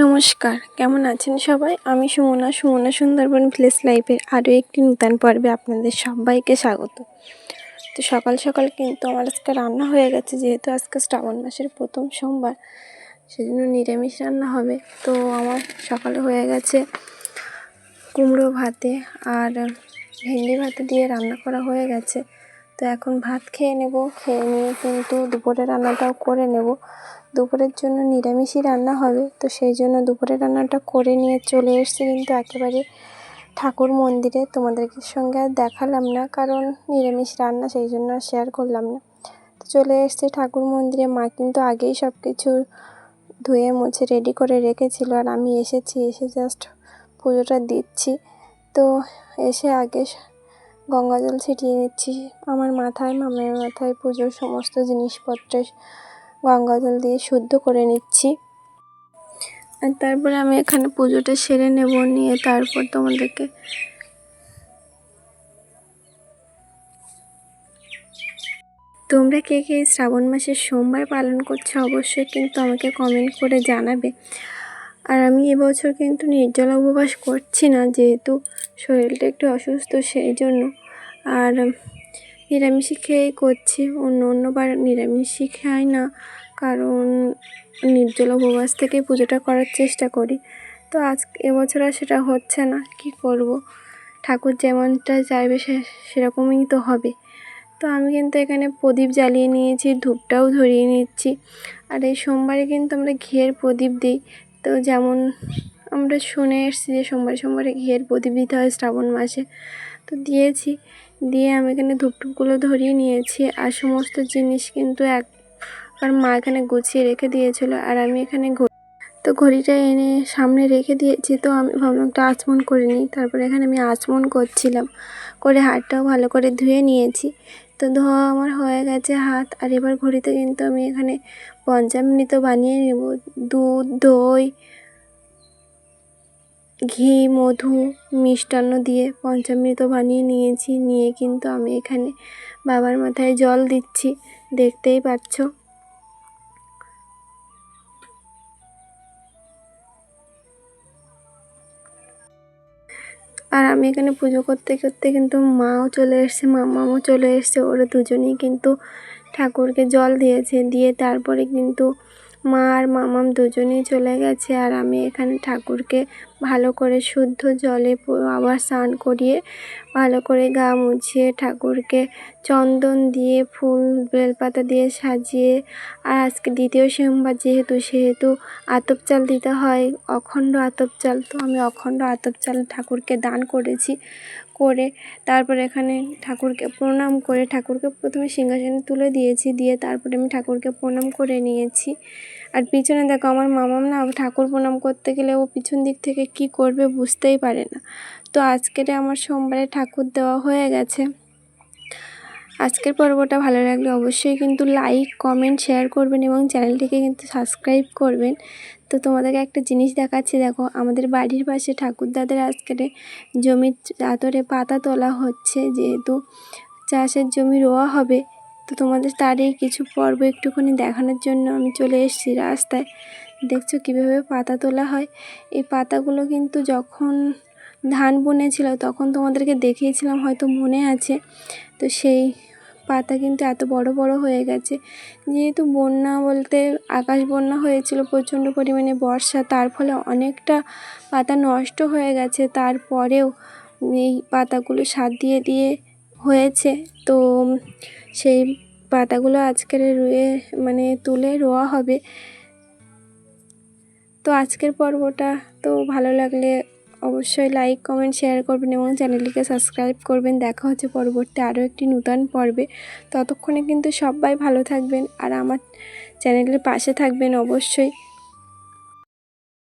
নমস্কার, কেমন আছেন সবাই? আমি সুমনা সুমনা সুন্দরবন ভিলেজ লাইফের আরও একটি নূতন পর্বে আপনাদের সবাইকে স্বাগত। তো সকাল সকাল কিন্তু আমার আজকে রান্না হয়ে গেছে, যেহেতু আজকে শ্রাবণ মাসের প্রথম সোমবার, সেজন্য নিরামিষ রান্না হবে। তো আমার সকালে হয়ে গেছে কুমড়ো ভাতে আর ভেন্ডি ভাতে দিয়ে রান্না করা হয়ে গেছে। তো এখন ভাত খেয়ে নেব, খেয়ে নিয়ে কিন্তু দুপুরে রান্নাটাও করে নেব। দুপুরের জন্য নিরামিষই রান্না হবে, তো সেই জন্য দুপুরের রান্নাটা করে নিয়ে চলে এসেছি কিন্তু একেবারে ঠাকুর মন্দিরে। তোমাদেরকে সঙ্গে আর দেখালাম না, কারণ নিরামিষ রান্না সেই জন্য শেয়ার করলাম না। তো চলে এসেছি ঠাকুর মন্দিরে, মা কিন্তু আগেই সব কিছু ধুয়ে মুছে রেডি করে রেখেছিল আর আমি এসেছি, এসে জাস্ট পুজোটা দিচ্ছি। তো এসে আগে গঙ্গা জল ছিটিয়ে নিচ্ছি। আমার মাথায় মামের মাথায় পুজোর সমস্ত জিনিসপত্রের গঙ্গা জল দিয়ে শুদ্ধ করে নিচ্ছি। আর তারপরে আমি এখানে পুজোটা সেরে নেব, নিয়ে তারপর তোমাদেরকে তোমরা কে কে শ্রাবণ মাসের সোমবার পালন করছ অবশ্যই কিন্তু আমাকে কমেন্ট করে জানাবে। আর আমি এবছর কিন্তু নির্জলা উপবাস করছি না, যেহেতু শরীরটা একটু অসুস্থ, সেই জন্য আর নিরামিষই খেয়েই করছি। অন্য অন্যবার নিরামিষই খাই না, কারণ নির্জল উপবাস থেকে পুজোটা করার চেষ্টা করি। তো আজ এবছর আর সেটা হচ্ছে না, কি করব? ঠাকুর যেমনটা চাইবে সে, সেরকমই তো হবে। তো আমি কিন্তু এখানে প্রদীপ জ্বালিয়ে নিয়েছি, ধূপটাও ধরিয়ে নিচ্ছি। আর এই সোমবারে কিন্তু আমরা ঘিয়ের প্রদীপ দিই। তো যেমন আমরা শুনে এসেছি যে সোমবার সোমবারে ঘিয়ের প্রদীপ হয় শ্রাবণ মাসে। তো দিয়েছি। দিয়ে আমি এখানে ধূপটুপগুলো ধরিয়ে নিয়েছি। আর সমস্ত জিনিস কিন্তু একবার মা এখানে গুছিয়ে রেখে দিয়েছিল। আর আমি এখানে তো ঘড়িটা এনে সামনে রেখে দিয়েছি তো আমি ভাবলাম একটা আচমন করে নিই, তারপরে এখানে আমি আচমন করছিলাম। করে হাতটাও ভালো করে ধুয়ে নিয়েছি। তো ধোয়া আমার হয়ে গেছে হাত। আর এবার ঘড়িতে কিন্তু আমি এখানে পঞ্চামৃত বানিয়ে নেব। দুধ, দই ঘি, মধু, মিষ্টান্ন দিয়ে পঞ্চামৃত বানিয়ে নিয়েছি। নিয়ে কিন্তু আমি এখানে বাবার মাথায় জল দিচ্ছি। দেখতেই পাচ্ছ। আর আমি এখানে পুজো করতে করতে কিন্তু মাও চলে এসছে মামাও চলে এসছে। ওরা দুজনেই কিন্তু ঠাকুরকে জল দিয়েছে। দিয়ে তারপরে কিন্তু মা আর মামাম দুজনেই চলে গেছে আর আমি এখানে ঠাকুরকে ভালো করে শুদ্ধ জলে আবার স্নান করিয়ে ভালো করে গা মুছিয়ে ঠাকুরকে চন্দন দিয়ে ফুল, বেলপাতা দিয়ে সাজিয়ে আর আজকে দ্বিতীয় সোমবার যেহেতু, সেহেতু আতপ চাল দিতে হয়। অখণ্ড আতপ চাল তো আমি অখণ্ড আতপ চাল ঠাকুরকে দান করেছি। করে তারপর এখানে ঠাকুরকে প্রণাম করে ঠাকুরকে প্রথমে সিংহাসনে তুলে দিয়েছি, দিয়ে তারপরে আমি ঠাকুরকে প্রণাম করে নিয়েছি। আর পিছনে দেখো আমার মামাম না ঠাকুর প্রণাম করতে গেলে ও পিছন দিক থেকে কি করবে বুঝতেই পারে না। তো আজকেরে আমার সোমবারে ঠাকুর দেওয়া হয়ে গেছে। আজকের পর্বটা ভালো লাগলে অবশ্যই কিন্তু লাইক কমেন্ট শেয়ার করবেন এবং চ্যানেলটিকে কিন্তু সাবস্ক্রাইব করবেন। তো তোমাদেরকে একটা জিনিস দেখাচ্ছি, দেখো, আমাদের বাড়ির পাশে ঠাকুরদাদের আজকের জমির চাদরে পাতা তোলা হচ্ছে, যেহেতু চাষের জমি রোয়া হবে। তো তোমাদের তারই কিছু পর্ব একটুখানি দেখানোর জন্য আমি চলে এসেছি রাস্তায়। দেখছ কীভাবে পাতা তোলা হয়? এই পাতাগুলো কিন্তু যখন ধান বুনেছিল, তখন তোমাদেরকে দেখিয়েছিলাম, হয়তো মনে আছে। তো সেই পাতা কিন্তু এত বড় বড় হয়ে গেছে। যেহেতু বন্যা বলতে আকাশ বন্যা হয়েছিল, প্রচণ্ড পরিমাণে বর্ষা, তার ফলে অনেকটা পাতা নষ্ট হয়ে গেছে। তারপরেও এই পাতাগুলো সার দিয়ে দিয়ে হয়েছে। তো সেই পাতাগুলো আজকের রুয়ে মানে তুলে রোয়া হবে। তো আজকের পর্বটা তো ভালো লাগলে অবশ্যই লাইক কমেন্ট শেয়ার করবেন এবং চ্যানেলটিকে সাবস্ক্রাইব করবেন। দেখা হচ্ছে পরবর্তী আরও একটি নূতন পর্বে। ততক্ষণে কিন্তু সবাই ভালো থাকবেন আর আমার চ্যানেলের পাশে থাকবেন অবশ্যই।